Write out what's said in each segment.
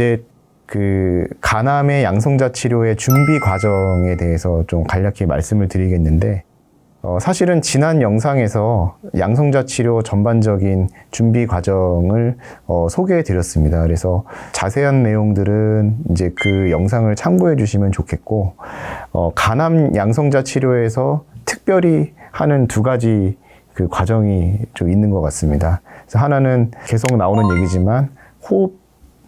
이제 그 간암의 양성자 치료의 준비 과정에 대해서 좀 간략히 말씀을 드리겠는데 어, 사실은 지난 영상에서 양성자 치료 전반적인 준비 과정을 어, 소개해 드렸습니다. 그래서 자세한 내용들은 이제 그 영상을 참고해 주시면 좋겠고, 어, 간암 양성자 치료에서 특별히 하는 두 가지 그 과정이 좀 있는 것 같습니다. 그래서 하나는 계속 나오는 얘기지만 호흡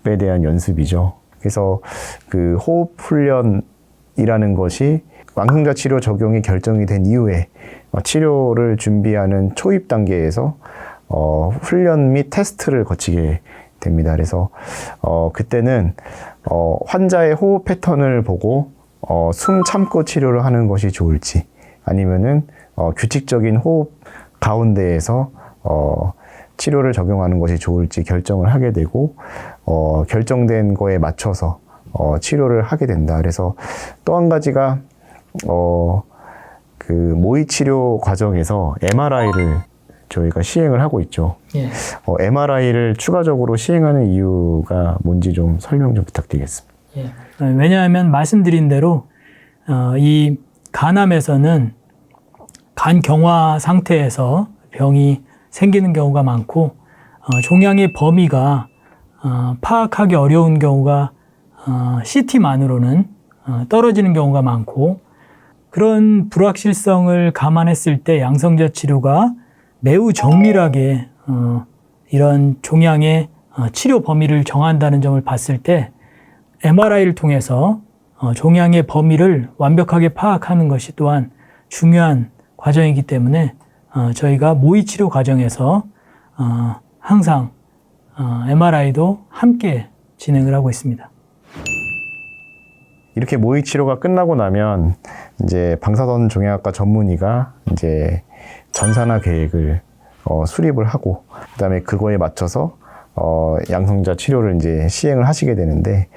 에 대한 연습이죠. 그래서 그 호흡 훈련이라는 것이 양성자 치료 적용이 결정이 된 이후에 어, 치료를 준비하는 초입 단계에서 어, 훈련 및 테스트를 거치게 됩니다. 그래서 어, 그때는 어, 환자의 호흡 패턴을 보고 어, 숨 참고 치료를 하는 것이 좋을지 아니면은 어, 규칙적인 호흡 가운데에서 어, 치료를 적용하는 것이 좋을지 결정을 하게 되고 어, 결정된 거에 맞춰서 어, 치료를 하게 된다. 그래서 또 한 가지가 어, 그 모의 치료 과정에서 MRI를 저희가 시행을 하고 있죠. 예. 어, MRI를 추가적으로 시행하는 이유가 뭔지 좀 설명 좀 부탁드리겠습니다. 예. 어, 왜냐하면 말씀드린 대로 어, 이 간암에서는 간 경화 상태에서 병이 생기는 경우가 많고 어, 종양의 범위가 어, 파악하기 어려운 경우가 어, CT만으로는 어, 떨어지는 경우가 많고 그런 불확실성을 감안했을 때 양성자 치료가 매우 정밀하게 어, 이런 종양의 어, 치료 범위를 정한다는 점을 봤을 때 MRI를 통해서 어, 종양의 범위를 완벽하게 파악하는 것이 또한 중요한 과정이기 때문에 어, 저희가 모의 치료 과정에서 어, 항상 어, MRI도 함께 진행을 하고 있습니다. 이렇게 모의 치료가 끝나고 나면 이제 방사선 종양학과 전문의가 이제 전산화 계획을 어, 수립을 하고 그다음에 그거에 맞춰서 어, 양성자 치료를 이제 시행을 하시게 되는데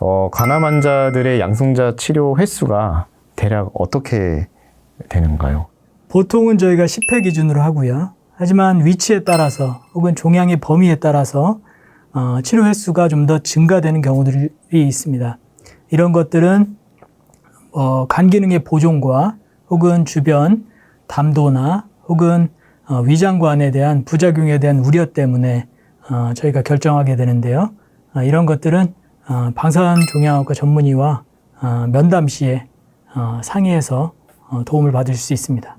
어, 간암 환자들의 양성자 치료 횟수가 대략 어떻게 되는가요? 보통은 저희가 10회 기준으로 하고요. 하지만 위치에 따라서 혹은 종양의 범위에 따라서 어, 치료 횟수가 좀 더 증가되는 경우들이 있습니다. 이런 것들은 어, 간 기능의 보존과 혹은 주변 담도나 혹은 어, 위장관에 대한 부작용에 대한 우려 때문에 어, 저희가 결정하게 되는데요. 어, 이런 것들은 어, 방사선 종양학과 전문의와 어, 면담 시에 어, 상의해서 어, 도움을 받을 수 있습니다.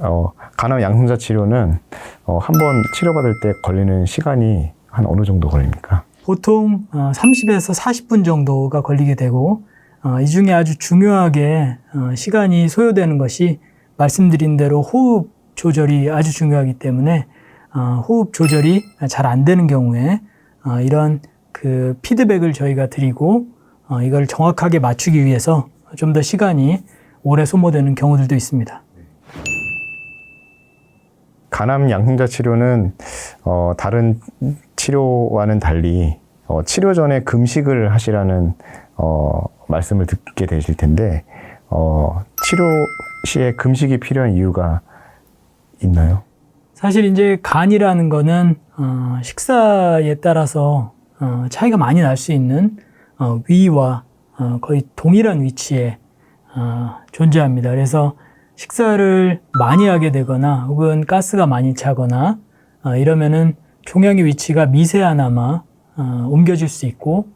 어, 간암 양성자 치료는 어, 한번 치료받을 때 걸리는 시간이 한 어느 정도 걸립니까? 보통 어, 30에서 40분 정도가 걸리게 되고 어, 이 중에 아주 중요하게 어, 시간이 소요되는 것이 말씀드린 대로 호흡 조절이 아주 중요하기 때문에 어, 호흡 조절이 잘 안 되는 경우에 어, 이런 그 피드백을 저희가 드리고 어, 이걸 정확하게 맞추기 위해서 좀 더 시간이 오래 소모되는 경우들도 있습니다. 간암 양성자 치료는 어, 다른 치료와는 달리 어, 치료 전에 금식을 하시라는 어, 말씀을 듣게 되실 텐데 어, 치료 시에 금식이 필요한 이유가 있나요? 사실 이제 간이라는 거는 어, 식사에 따라서 어, 차이가 많이 날 수 있는 어, 위와 어, 거의 동일한 위치에 어, 존재합니다. 그래서 식사를 많이 하게 되거나 혹은 가스가 많이 차거나 어, 이러면은 종양의 위치가 미세하나마 어, 옮겨질 수 있고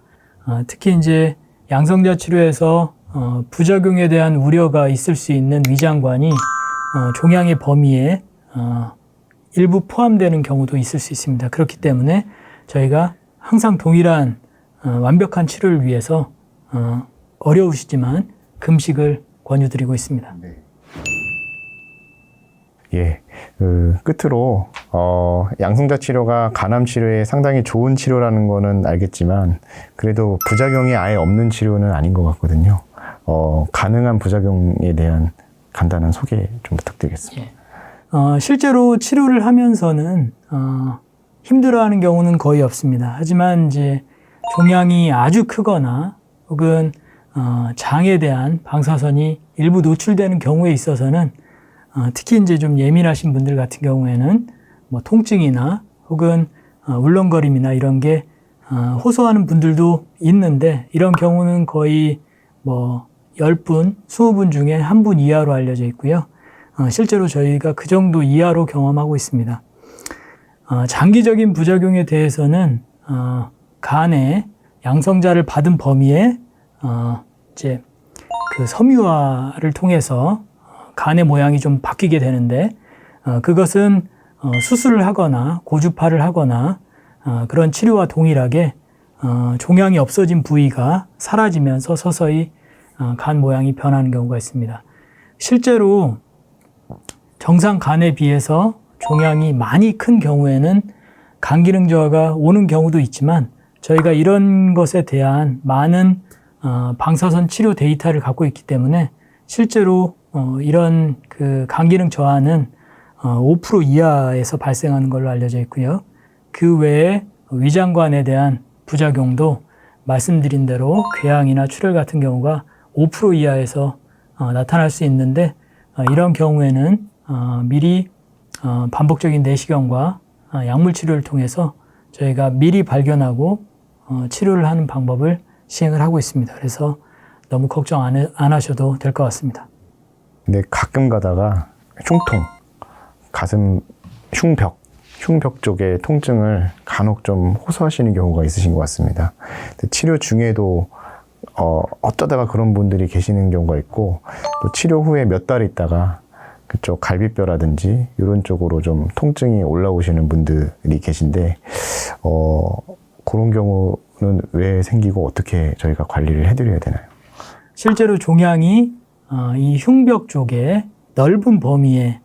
어, 특히 이제 양성자 치료에서 어, 부작용에 대한 우려가 있을 수 있는 위장관이 어, 종양의 범위에 어, 일부 포함되는 경우도 있을 수 있습니다. 그렇기 때문에 저희가 항상 동일한 어, 완벽한 치료를 위해서 어, 어려우시지만 금식을 권유드리고 있습니다. 예, 그 끝으로 어, 양성자 치료가 간암 치료에 상당히 좋은 치료라는 거는 알겠지만 그래도 부작용이 아예 없는 치료는 아닌 것 같거든요. 어, 가능한 부작용에 대한 간단한 소개 좀 부탁드리겠습니다. 어, 실제로 치료를 하면서는 어, 힘들어하는 경우는 거의 없습니다. 하지만 이제 종양이 아주 크거나 혹은 어, 장에 대한 방사선이 일부 노출되는 경우에 있어서는 어, 특히 이제 좀 예민하신 분들 같은 경우에는 뭐 통증이나 혹은 어, 울렁거림이나 이런 게 어, 호소하는 분들도 있는데 이런 경우는 거의 뭐 10분, 20분 중에 한 분 이하로 알려져 있고요. 어, 실제로 저희가 그 정도 이하로 경험하고 있습니다. 어, 장기적인 부작용에 대해서는 어, 간에 양성자를 받은 범위에 어, 이제 그 섬유화를 통해서 간의 모양이 좀 바뀌게 되는데 어, 그것은 어, 수술을 하거나 고주파를 하거나 어, 그런 치료와 동일하게 어, 종양이 없어진 부위가 사라지면서 서서히 어, 간 모양이 변하는 경우가 있습니다. 실제로 정상 간에 비해서 종양이 많이 큰 경우에는 간 기능 저하가 오는 경우도 있지만 저희가 이런 것에 대한 많은 어, 방사선 치료 데이터를 갖고 있기 때문에 실제로 어, 이런 그 간 기능 저하는 어, 5% 이하에서 발생하는 걸로 알려져 있고요. 그 외에 위장관에 대한 부작용도 말씀드린 대로 궤양이나 출혈 같은 경우가 5% 이하에서 어, 나타날 수 있는데 어, 이런 경우에는 어, 미리 어, 반복적인 내시경과 어, 약물 치료를 통해서 저희가 미리 발견하고 어, 치료를 하는 방법을 시행을 하고 있습니다. 그래서 너무 걱정 안, 해- 안 하셔도 될 것 같습니다. 근데 가끔 가다가 흉통, 가슴 흉벽, 흉벽 쪽에 통증을 간혹 좀 호소하시는 경우가 있으신 것 같습니다. 치료 중에도 어, 어쩌다가 그런 분들이 계시는 경우가 있고 또 치료 후에 몇 달 있다가 그쪽 갈비뼈라든지 이런 쪽으로 좀 통증이 올라오시는 분들이 계신데 어, 그런 경우는 왜 생기고 어떻게 저희가 관리를 해드려야 되나요? 실제로 종양이 어, 이 흉벽 쪽에 넓은 범위에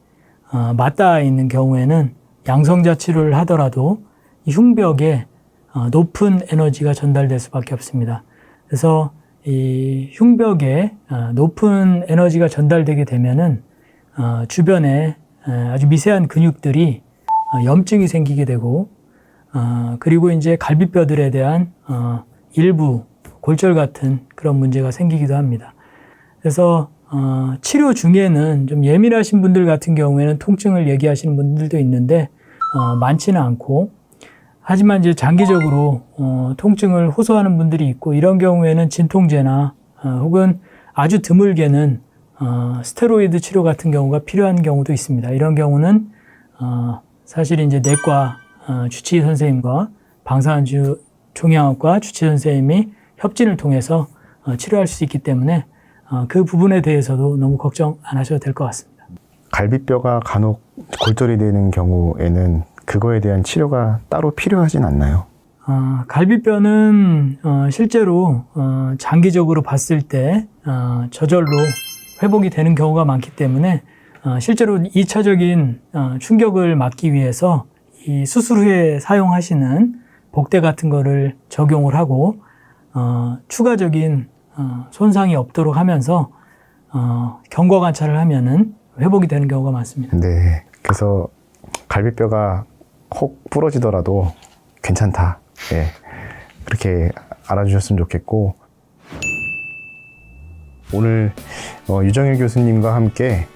어, 맞닿아 있는 경우에는 양성자 치료를 하더라도 이 흉벽에 어, 높은 에너지가 전달될 수밖에 없습니다. 그래서 이 흉벽에 어, 높은 에너지가 전달되게 되면은 어, 주변에 에, 아주 미세한 근육들이 어, 염증이 생기게 되고 어, 그리고 이제 갈비뼈들에 대한 어, 일부 골절 같은 그런 문제가 생기기도 합니다. 그래서 어, 치료 중에는 좀 예민하신 분들 같은 경우에는 통증을 얘기하시는 분들도 있는데 어, 많지는 않고 하지만 이제 장기적으로 어, 통증을 호소하는 분들이 있고 이런 경우에는 진통제나 어, 혹은 아주 드물게는 어, 스테로이드 치료 같은 경우가 필요한 경우도 있습니다. 이런 경우는 어, 사실 이제 내과 어, 주치의 선생님과 방사선주 종양학과 주치의 선생님이 협진을 통해서 어, 치료할 수 있기 때문에 어, 그 부분에 대해서도 너무 걱정 안 하셔도 될 것 같습니다. 갈비뼈가 간혹 골절이 되는 경우에는 그거에 대한 치료가 따로 필요하진 않나요? 어, 갈비뼈는 어, 실제로 어, 장기적으로 봤을 때 어, 저절로 회복이 되는 경우가 많기 때문에 어, 실제로 2차적인 어, 충격을 막기 위해서 이 수술 후에 사용하시는 복대 같은 거를 적용을 하고 어, 추가적인 어, 손상이 없도록 하면서 어, 경과 관찰을 하면은 회복이 되는 경우가 많습니다. 네. 그래서 갈비뼈가 혹 부러지더라도 괜찮다. 예. 그렇게 알아주셨으면 좋겠고 오늘 어, 유정일 교수님과 함께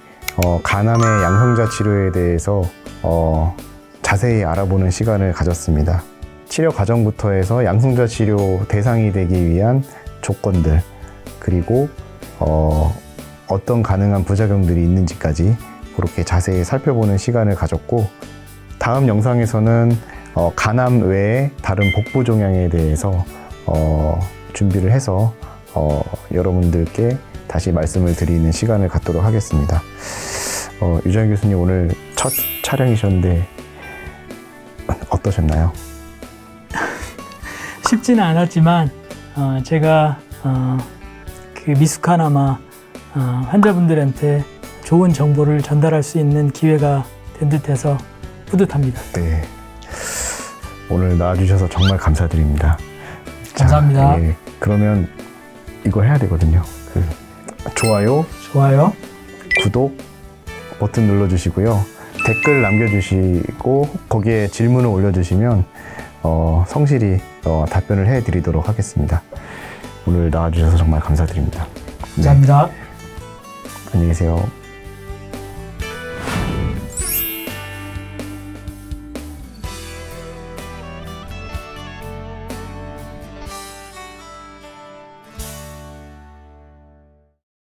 어, 간암의 양성자 치료에 대해서 어, 자세히 알아보는 시간을 가졌습니다. 치료 과정부터 해서 양성자 치료 대상이 되기 위한 조건들 그리고 어, 어떤 가능한 부작용들이 있는지까지 그렇게 자세히 살펴보는 시간을 가졌고 다음 영상에서는 어, 간암 외에 다른 복부 종양에 대해서 어, 준비를 해서 어, 여러분들께 다시 말씀을 드리는 시간을 갖도록 하겠습니다. 어, 유정 교수님 오늘 첫 촬영이셨는데 어떠셨나요? 쉽지는 않았지만 어, 제가 어, 그 미숙하나마 어, 환자분들한테 좋은 정보를 전달할 수 있는 기회가 된 듯해서 뿌듯합니다. 네. 오늘 나와주셔서 정말 감사드립니다. 감사합니다. 예, 그러면 이거 해야 되거든요. 그 좋아요, 좋아요. 구독 버튼 눌러주시고요. 댓글 남겨주시고 거기에 질문을 올려주시면 어, 성실히 어, 답변을 해드리도록 하겠습니다. 오늘 나와주셔서 정말 감사드립니다. 네, 감사합니다. 안녕히 계세요.